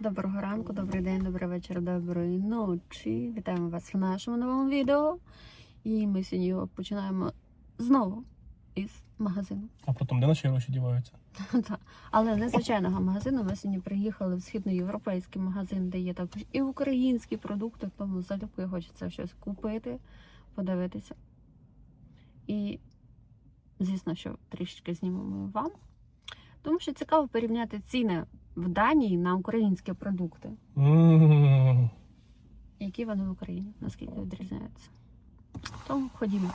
Доброго ранку, добрий день, добрий вечір, доброї ночі. Вітаємо вас в нашому новому відео. І ми сьогодні його починаємо знову із магазину. А потім де наші гроші діваються? Та. Але не звичайного магазину. Ми сьогодні приїхали в східноєвропейський магазин, де є також і українські продукти, тому залюбки хочеться щось купити, подивитися. І, звісно, що трішечки знімемо вам. Тому що цікаво порівняти ціни в Данії на українські продукти. М. які вони в Україні, наскільки відрізняються. Тому ходімо.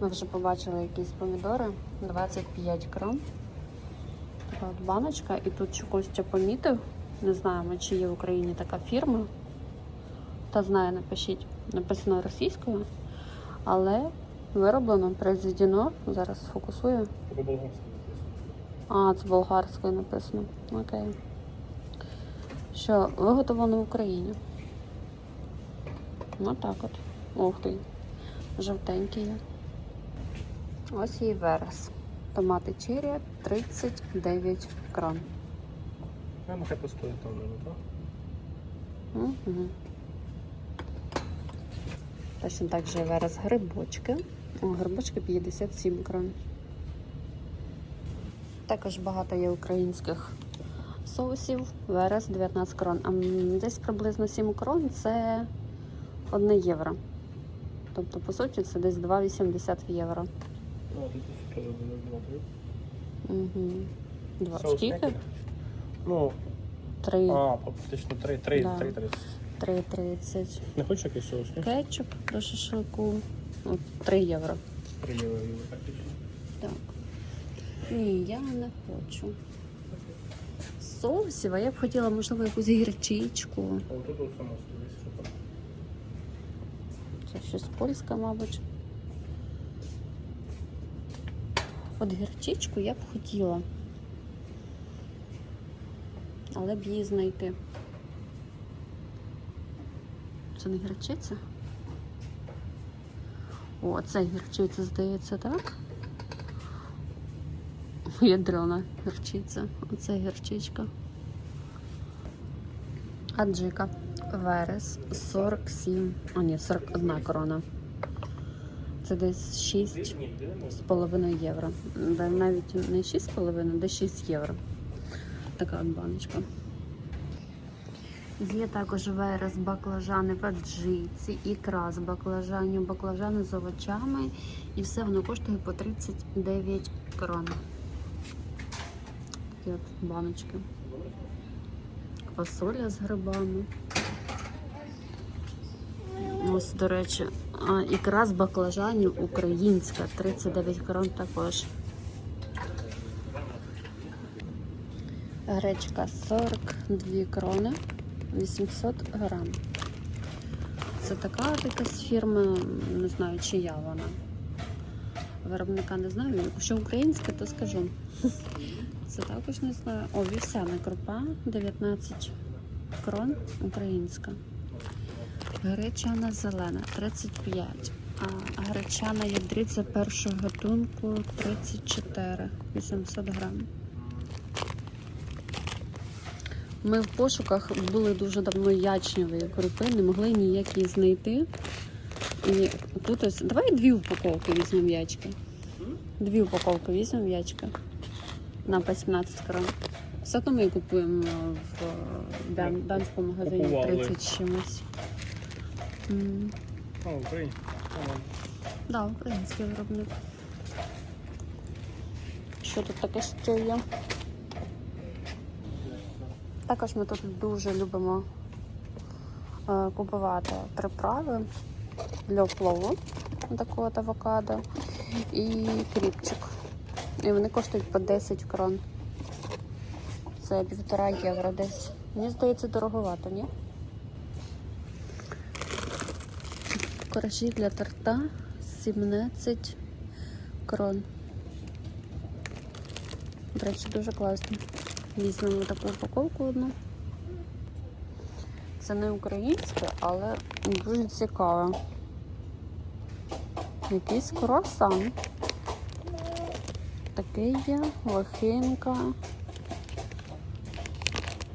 Ми вже побачили якісь помідори 25 крон. Така от баночка, і тут ще Костя помітив. Не знаємо, чи є в Україні така фірма. Та знає, напишіть. Написано російською, але вироблено, произведено. Зараз сфокусую. А, це болгарською написано. Окей. Що виготовлено в Україні. Ну так от. Ух ти. Жовтенький є. Ось і верес. Томати черрі 39 крон. А, нехай постоїть там, так? Угу. Точно так же є верес грибочки. О, грибочки 57 крон. Також багато є українських соусів. Верес 19 крон. А десь приблизно 7 крон це 1 євро. Тобто, по суті, це десь 2,80 євро. Угу. Два. Соус Скільки? який? Ну, Три. а, фактично три, три, Да. три, три. 3,30. Не хочеш якийсь соус, ні? Кетчуп до шашлику. От 3 євро. Три євро, євро, фактично. Так. Ні, я не хочу. Соусів, а я б хотіла, можливо, якусь гірчичку. А отут от само дивись, що там. Це щось польське, мабуть. От гірчичку я б хотіла. Але б її знайти. Це не гірчиця? О, це гірчиця, здається, так? Ядрена гірчиця. Оце гірчичка. Аджика. Верес 47. А ні, 41 корона. Це десь 6 з половиною євро. Навіть не 6,5, де 6 євро. Така от баночка. Є також верес, баклажани в аджиці, ікра з баклажанів, баклажани з овочами. І все воно коштує по 39 крон. Такі от баночки. Фасоля з грибами. Ось, до речі, ікра з баклажанів українська, 39 крон також. Гречка 42 крони, 800 грам. Це така якась фірма, не знаю, чия вона. Виробника не знаю. Якщо українська, то скажу. Це також не знаю. О, вівсяна крупа 19 крон українська. Гречана зелена 35. А гречана ядриця першого гатунку 34 800 грам. Ми в пошуках були дуже давно ячневої крупи, не могли ніяк її знайти. І тут ось. Давай дві упаковки візьмемо ячки. Дві упаковки візьмемо ячка на 18 крон. Все одно ми купуємо в дан- данському магазині Купували. 30 чимось. М, А, Україні. Да, український виробник. Що тут таке ще є? Також ми тут дуже любимо е, купувати приправи для плову такого от авокадо і кріпчик. І вони коштують по 10 крон. Це півтора євро десь. Мені здається, дороговато, ні? Коржі для торта 17 крон. До речі, дуже класно. Візьмемо таку упаковку одну. Це не українське, але дуже цікаве. Якийсь круасан. Такий є, лохинка.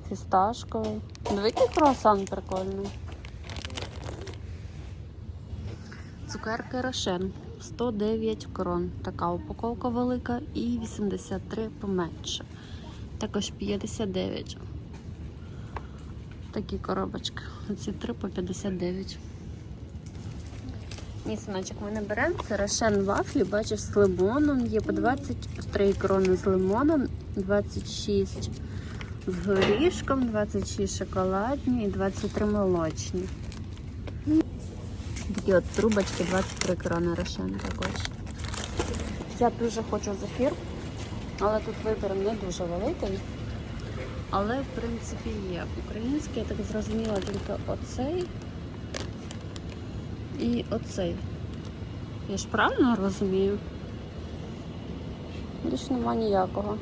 фісташковий. Дивіться, круасан прикольний. Цукерки Рошен 109 крон. Така упаковка велика і 83 поменше. Також 59. Такі коробочки. Оці три по 59. Ні, синочок, ми не беремо. Це рошен вафлі, бачиш, з лимоном. Є по 23 крони з лимоном, 26 з горішком, 26 шоколадні і 23 молочні. Такі от трубочки, 23 крони рошен також. Я дуже хочу зефір, але тут вибір не дуже великий. Але в принципі є. Український, я так зрозуміла, тільки оцей і оцей. Я ж правильно розумію? Більш нема ніякого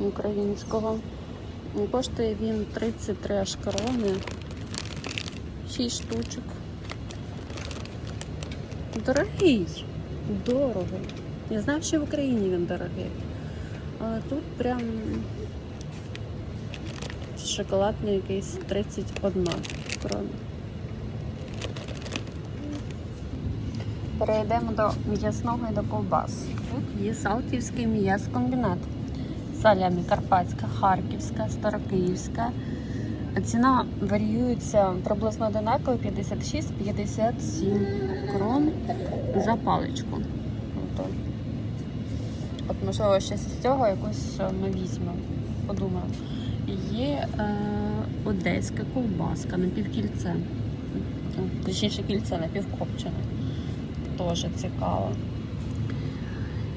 українського. Коштує він 33 аж крони. 6 штучок. Дорогий. Дорого. Я знаю, що в Україні він дорогий. Але тут прям шоколадний якийсь 31 крона. Перейдемо до м'ясного і до ковбас. Тут є Салтівський м'ясокомбінат. Салямі Карпатська, Харківська, Старокиївська. Ціна варіюється приблизно одинаково 56-57 крон за паличку. От, можливо, щось з цього якусь е, ми візьмемо. Подумаю. Є е, одеська ковбаска на півкільце. Точніше кільце на півкопчене. Теж цікаво.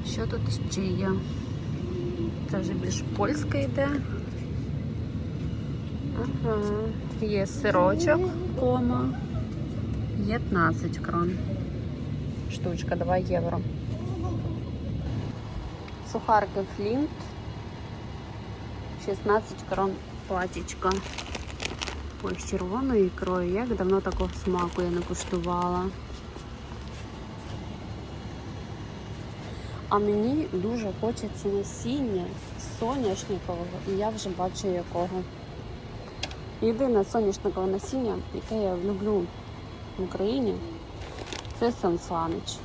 Що тут ще є? Це вже більш польська йде. Ага. Є сирочок кома. 15 крон. Штучка, 2 євро. Сухарки флінт. 16 крон пачечка. Ой, з червоною ікрою. Як давно такого смаку я не куштувала. А мені дуже хочеться насіння соняшникового, і я вже бачу якого. Єдине соняшникове насіння, яке я люблю в Україні, це Сан Санич.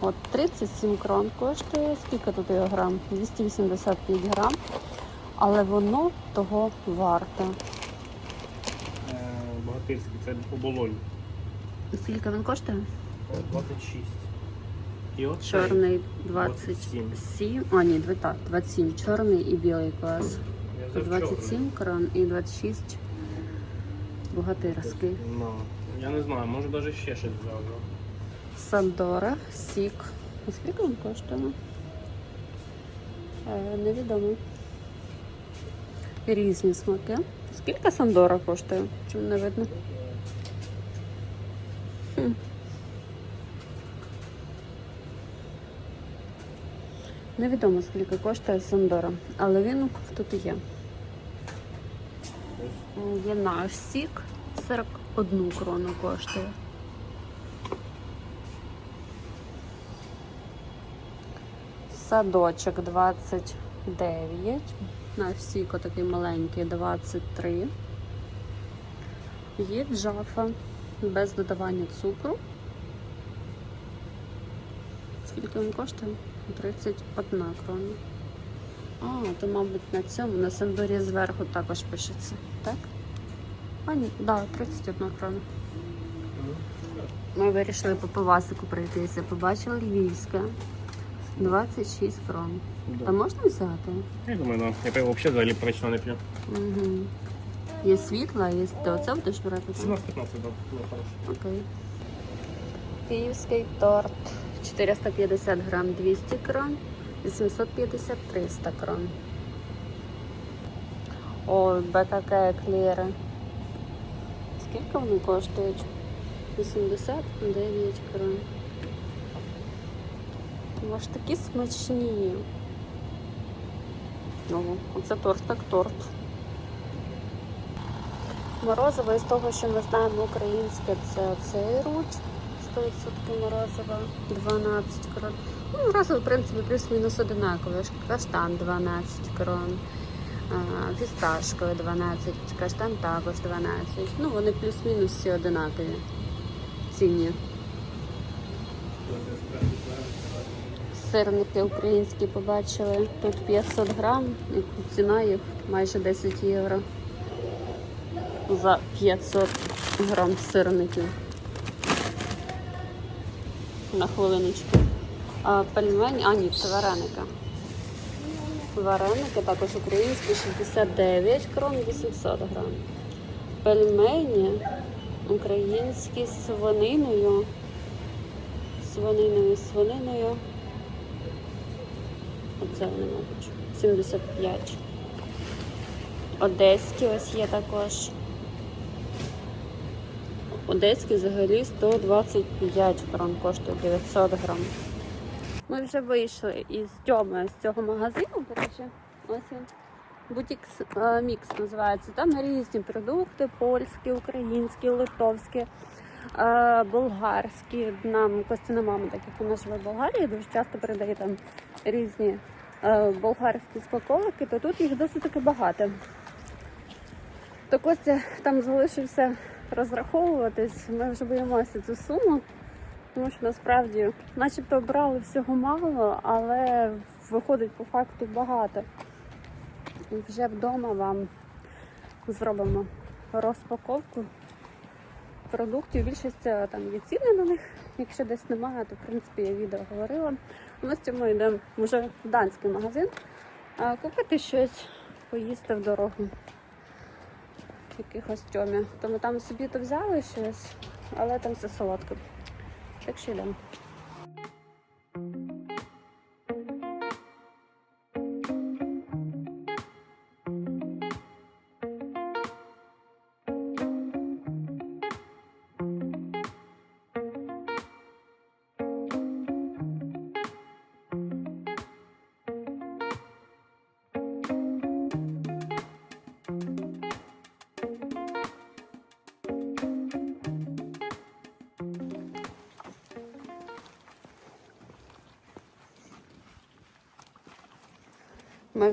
От 37 крон коштує. Скільки тут його грам? 285 грам. Але воно того варте. Е, Богатирський, це оболонь. Скільки він коштує? 26. І от. Чорний 27. А, ні, так, 27. Чорний і білий клас. Я 27 крон і 26 богатирський. чорний. Ну, я не знаю, може навіть ще щось взяв. Сандора, сік. А скільки він коштує? Е, невідомо. Різні смаки. Скільки Сандора коштує? Чому не видно? Невідомо скільки коштує Сандора, але він тут є. Є наш сік 41 крону коштує. Садочок 29. Наш сіко такий маленький 23. Є джафа без додавання цукру. Скільки він коштує? 31 крона. А, то, мабуть, на цьому, на сандорі зверху також пишеться, так? А, ні, да, 31 крона. Ми вирішили по пивасику пройтися. Побачили львівське. 26 крон. Да. А можна взяти? Я думаю, да. Я пиво взагалі взагалі прочно не п'ю. Угу. Є світла, є ти оце будеш брати? 17-15, да. Було. Окей. Київський торт 450 грам 200 крон, 850 300 крон. О, БКК еклери. Скільки вони коштують? 89 крон. Може такі смачні. Ну, оце торт так торт. Морозиво із того, що ми знаємо українське, це цей руч 100% морозиво, 12 крон. Ну, морозиво, в принципі, плюс-мінус одинакове. Каштан 12 крон. Фісташкове 12, каштан також 12. Ну, вони плюс-мінус всі одинакові. Ціні. Сирники українські побачили. Тут 500 грам, і ціна їх майже 10 євро. За 500 грам сирників. На хвилиночку. А пельмені, а ні, це вареника. Вареники також українські 69 крон 800 грам. Пельмені українські з свининою. Свининою, свининою. Оце вони, мабуть. 75. Одеські ось є також. Одеський взагалі 125 крон коштує 900 грам. Ми вже вийшли із Тьоми з цього магазину, до речі. Ось він. Бутік Мікс називається. Там різні продукти: польські, українські, литовські, болгарські. Нам Костяна мама, так як вона живе в Болгарії, дуже часто передає там різні болгарські смаколики, то тут їх досить таки багато. То Костя там залишився розраховуватись. Ми вже боїмося цю суму. Тому що насправді, начебто, брали всього мало, але виходить по факту багато. Вже вдома вам зробимо розпаковку продуктів. Більшість е, там є ціни на них. Якщо десь немає, то в принципі я відео говорила. Ми з цьому йдемо вже в данський магазин а, купити щось, поїсти в дорогу. Якихось тьомі. Тому там собі то взяли щось, але там все солодке. Так що йдемо.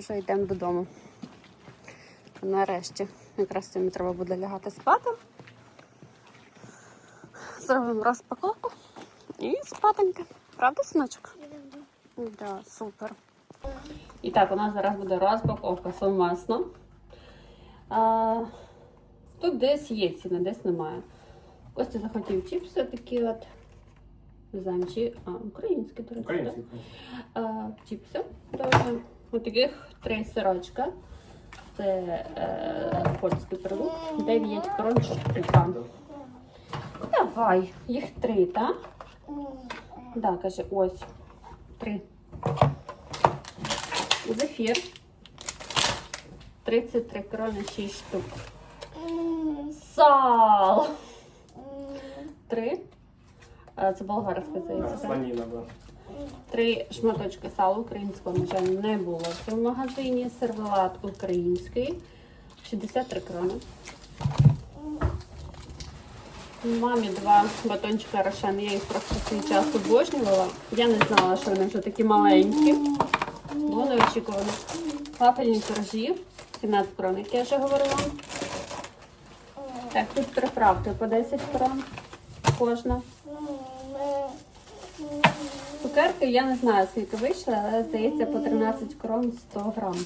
Вже йдемо додому. Нарешті. Якраз сьогодні треба буде лягати спати. Зробимо розпаковку і спатеньки. Правда, синочок? Да, супер. І так, у нас зараз буде розпаковка сумасно. А, тут десь є ціни, десь немає. Костя захотів чіпси такі от. Чи а, українські, до речі. да? А, чіпси теж. Ось таких три сирочка. Це е, польський продукт. 9 крон штука. Давай, їх три, так? Да, каже, ось. Три. Зефір. 33 крони, 6 штук. Сал. Три. Е, Це болгарська, Да, здається. Слоніна, да. Три шматочки сала українського, жаль, не було в цьому магазині. Сервелат український. 63 крони. Мамі два батончика рошен. Я їх просто свій час обожнювала. Я не знала, що вони вже такі маленькі. Було неочікувано. Вафельні коржі. 17 крон, як я вже говорила. Так, тут приправки по 10 крон кожна. Цукерки я не знаю, скільки вийшли, але здається по 13 крон 100 грам.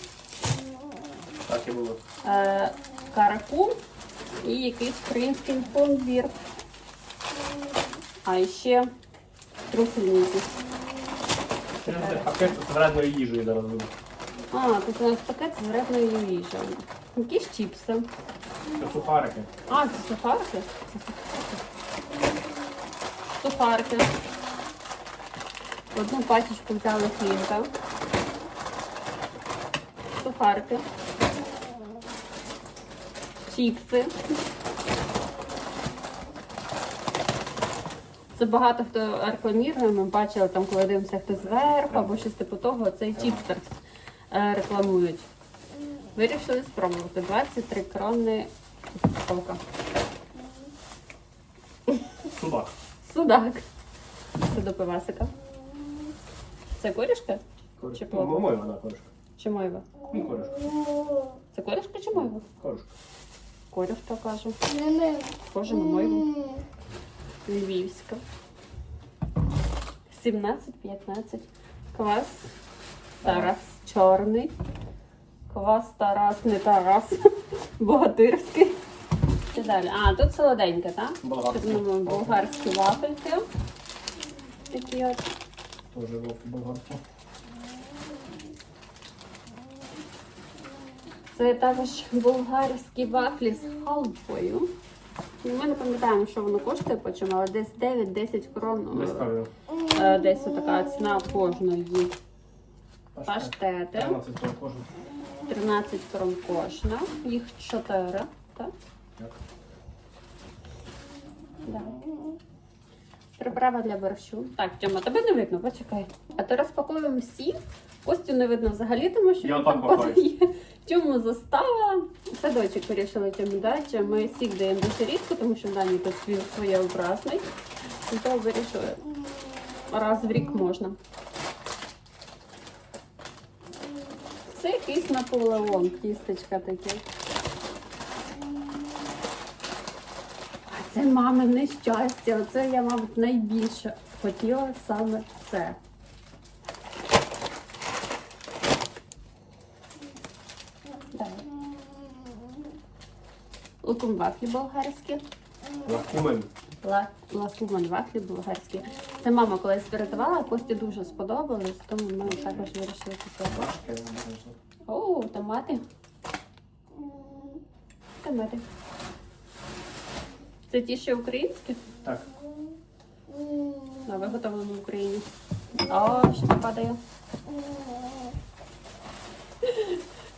Так і було. Е, каракум і якийсь український пломбір. А ще труфельні якісь. Це пакет з вредною їжею зараз буде. А, тут у нас пакет з вредною їжею. Якісь чіпси. Це сухарики. А, це сухарки? Це сухарки. Сухарки. Одну пачечку взяли хлібка. Сухарки. Чіпси. Це багато хто рекламує. Ми бачили там, коли дивимося хто зверху або щось типу того, цей чіпстерс е, рекламують. Вирішили спробувати 23 крони упаковка. Судак. Судак. Це до пивасика. Це корішка? Чи плотно? По-моєму, вона корішка. Чи мойва? Ну, корюшка. Це корюшка чи мойва? Корюшка. Корюшка кажу. Схоже на мойву. Львівська. 17-15. Квас Тарас чорний. Квас Тарас, не Тарас. Богатирський. Що далі? А, тут солоденьке, так? Болгарське. Тут ну, болгарські вафельки. Такі от. Тоже вовки болгарські. Це також болгарські вафлі з халвою. Ми не пам'ятаємо, що воно коштує по чому, але десь 9-10 крон. Десь е, Десь така ціна кожної. Паштети. 13 тонн кожен. 13 крон кожна. Їх 4. Так? Так. Да. Приправа для борщу. Так, Тьома, тебе не видно, почекай. А то розпакуємо всі. Костю не видно взагалі, тому що Я там подає. Тьому застава. Садочок вирішили Тьомі дати. Ми сік даємо дуже рідко, тому що Дані тут він своєобразний. І то вирішили. Раз в рік можна. Це якийсь Наполеон, тістечка таке. Це мамине щастя. Оце я, мабуть, найбільше хотіла саме це. Лукум вафлі болгарські. Лакумен. Ла- Лакуман вафлі болгарські. Це мама колись врятувала, Кості дуже сподобалось, тому ми також вирішили купити. О, томати. Томати. Це ті, що українські, Так. а виготовлені в Україні. О, що падає.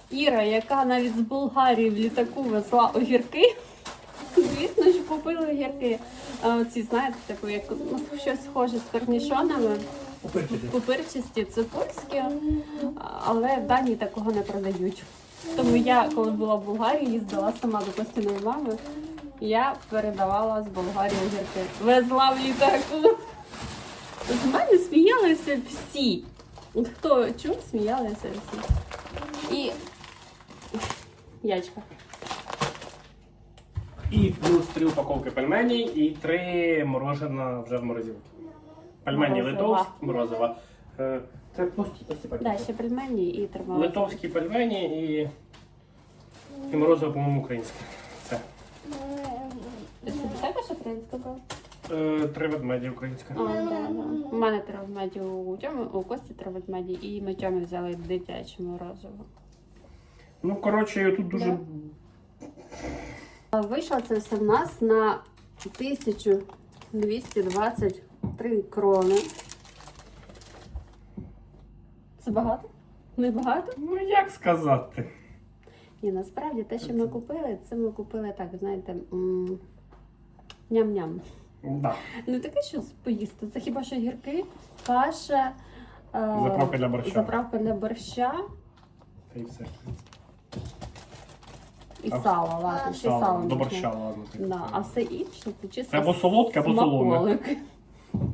Іра, яка навіть з Болгарії в літаку везла огірки. Звісно, що купили огірки. А, ці, знаєте, таку, як ну, щось схоже з корнішонами. Купити. Пупирчасті це польські, але в Данії такого не продають. Тому я, коли була в Болгарії, їздила сама до Костяної мами, я передавала з Болгарії огірки. Везла в літаку. З мене сміялися всі. Хто чув, сміялися всі. І ячка. І плюс три упаковки пельмені і три морожена вже в морозилці. Пельмені Морозива. литовські, морозива. Е, Це пусті пусті Далі ще пельмені і тримала. Литовські пельмені і, і морозиво, по-моєму, українське. Українська брала? Е, Три ведмеді українське. А, да, да. У мене три ведмеді у Тьоми, у Кості три ведмеді, і ми Тьомі взяли дитяче морозиво. Ну, коротше, тут дуже. Вийшло це все в нас на 1223 крони. Це багато? Не багато? Ну, як сказати? Ні, насправді те, що ми купили, це ми купили так, знаєте, м, ням-ням. Да. Не таке, що поїсти. Це хіба що гірки, каша, е, Заправка для борща. заправка для борща Та й все. і А, сало. Ладно, ще сало. Сало, можна. до борща, ладно. Да, а все інше це чисто Це або солодке, або солоне. смаколик.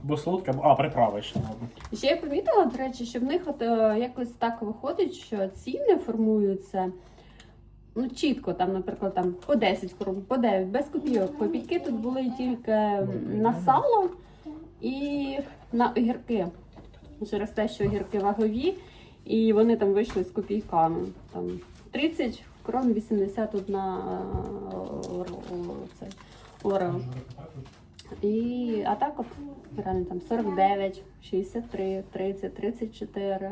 Або солодке, або. А, приправи ще, ладно. Ще я помітила, до речі, що в них от, е, якось так виходить, що ціни формуються ну, чітко, там, наприклад, там, по 10 крон, по 9, без копійок. Копійки тут були тільки на сало і на огірки. Через те, що огірки вагові, і вони там вийшли з копійками. Там 30 крон 81 е, ор- о- це, орео. І, а так от реально там 49, 63, 30, 34.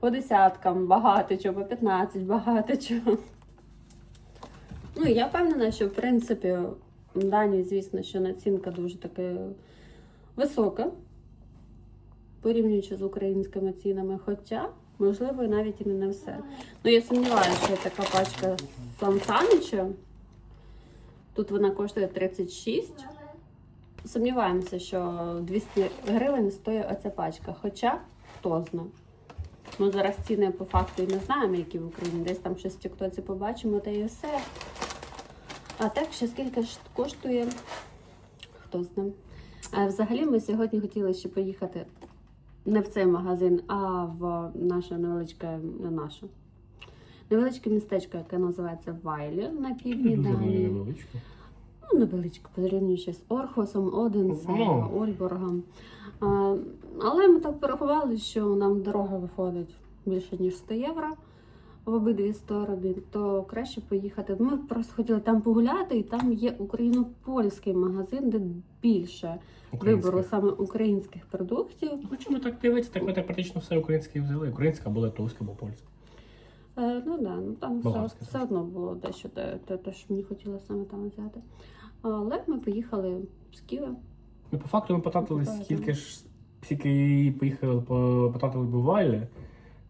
По десяткам багато чого, по 15, багато чого. Ну, я впевнена, що в принципі в Данії, звісно, що націнка дуже таки висока, порівнюючи з українськими цінами. Хоча, можливо, навіть і не на все. Ну, я сумніваюся, що така пачка Самсанича. Тут вона коштує 36. Сумніваємося, що 200 гривень стоїть оця пачка. Хоча хто зна. Ми зараз ціни по факту і не знаємо, які в Україні. Десь там щось в Тіктоці побачимо, та і все. А так, ще скільки ж коштує, хто знає. А взагалі ми сьогодні хотіли ще поїхати не в цей магазин, а в наше невеличке, не наше, невеличке містечко, яке називається Вайлі на півдні Данії. невеличко. Ну, невеличко, порівнюючи з Орхосом, Оденсем, Ну. Ольборгом. А, але ми так порахували, що нам дорога виходить більше, ніж 100 євро в обидві сторони, то краще поїхати. Ми просто хотіли там погуляти, і там є україно-польський магазин, де більше вибору саме українських продуктів. Хоча ми так дивитися, так ми так практично все українське взяли. Українська або литовська, або польська. Е, ну да, ну там все, все одно було дещо те, те, те, що мені хотілося саме там взяти. Але ми поїхали з Києва. Ну, по факту ми потратили Так, стільки ж, скільки поїхали, по- потратили б у Вайлі.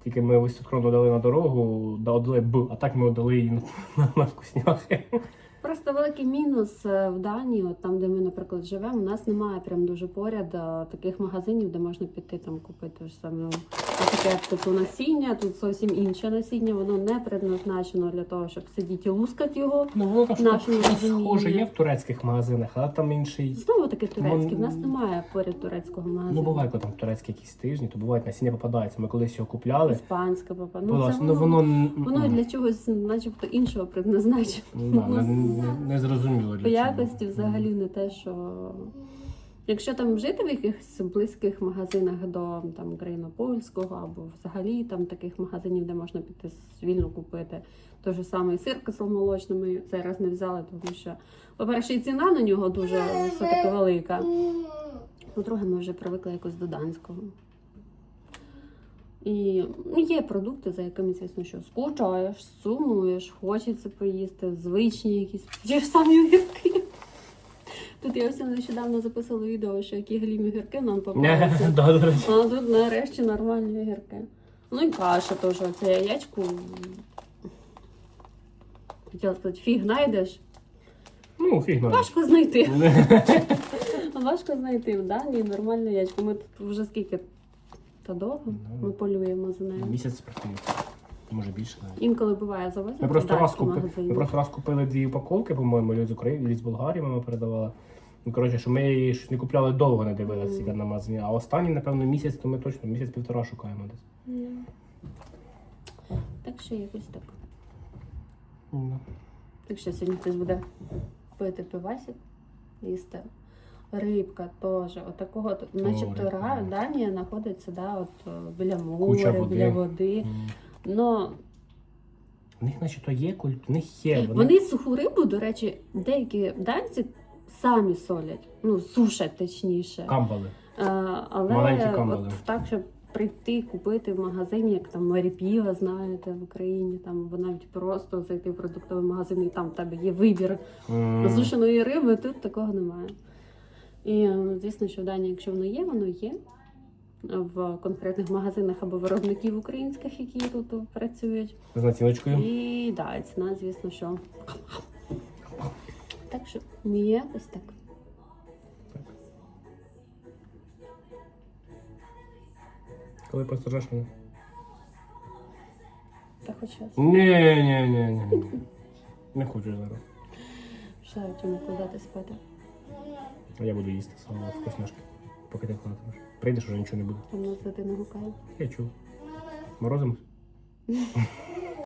Тільки ми тут дали на дорогу, да, дали Б, а так ми дали її на, на, на вкусняхи. Просто великий мінус е, в Данії, от там, де ми, наприклад, живемо, у нас немає прям дуже поряд е, таких магазинів, де можна піти там купити ж саме таке типу насіння. Тут зовсім інше насіння, воно не предназначено для того, щоб сидіти і лускати його. Ну, воно там щось схоже є в турецьких магазинах, але там інший. Знову таки турецький. В нас немає поряд турецького магазину. Ну, буває, коли там турецькі якісь тижні, то бувають насіння попадаються. Ми колись його купляли. Іспанська папа. Ну, Ну, це ну воно, Воно для чогось, начебто, іншого предназначено. да, не, не, не зрозуміло для По чого. якості взагалі не те, що. Якщо там жити в якихось близьких магазинах до там україно-польського або взагалі там таких магазинів, де можна піти вільно купити той же самий сир кисломолочний, ми цей не взяли, тому що, по-перше, ціна на нього дуже все-таки велика. По-друге, ми вже привикли якось до данського. І ну, є продукти, за якими, звісно, що скучаєш, сумуєш, хочеться поїсти, звичні якісь ті ж самі огірки. Тут я ось нещодавно записувала відео, що які галімі огірки нам попалися. А тут нарешті нормальні огірки. Ну і каша теж, оце яєчку. Хотіла сказати, фіг знайдеш. Ну, фіг знає. Важко знайти. Важко знайти в Данії нормальну яєчку. Ми тут вже скільки та довго ми полюємо за нею. Місяць працює. Може більше навіть. Інколи буває завозять. Ми просто, раз купили, ми просто раз купили дві упаковки, по-моєму, люди з України, люди з Болгарії мама передавала. Ну, коротше, що ми її щось не купляли довго, не дивилися mm. на магазині. А останній, напевно, місяць, то ми точно місяць-півтора шукаємо десь. Ні. Так що якось так. Ну. Так що сьогодні хтось буде пити пивасик, їсти. Рибка теж. Отакого, от, начебто Данія знаходиться да, от, е, біля Куча моря, води. біля води. М. Но В них, наче, то є культ, в них є. вони суху рибу, до речі, деякі данці самі солять, ну, сушать точніше. камбали. Е, Але Маленькі от так, щоб прийти купити в магазині, як там Маріпіва, знаєте, в Україні, там або навіть просто зайти в продуктовий магазин, і там в тебе є вибір М. сушеної риби, тут такого немає. І е, звісно, що в Данії, якщо воно є, воно є в конкретних магазинах або виробників українських, які тут працюють. З націночкою. І да, і ціна, звісно, що. Так що якось так. Коли просто жашено. Так хоч щось. Ні, ні, ні, ні. ні. Не хочу зараз. Пішла Артему кладати спати. А я буду їсти саме вкусняшки. Поки ти кладатимеш. Прийдеш, уже нічого не буде. Там нас не гукає. Я чув. Морозимось?